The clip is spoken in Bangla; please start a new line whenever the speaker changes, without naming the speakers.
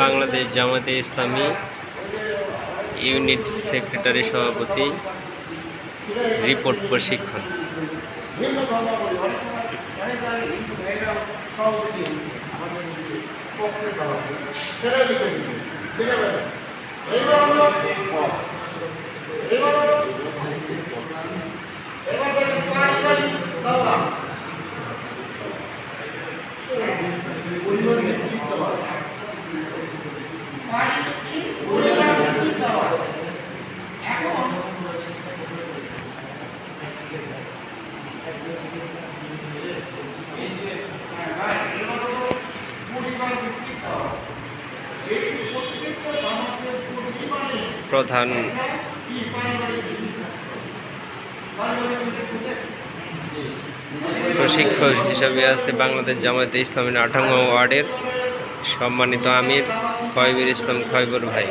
বাংলাদেশ জামাতে ইসলামী ইউনিট সেক্রেটারি সভাপতি রিপোর্ট প্রশিক্ষণ।
ভিন্ন
প্রধান প্রশিক্ষক হিসাবে আছে বাংলাদেশ জামায়াতে ইসলামী আঠাঙ্গ ওয়ার্ডের সম্মানিত আমির খয়বুর ইসলাম খয়বুর ভাই।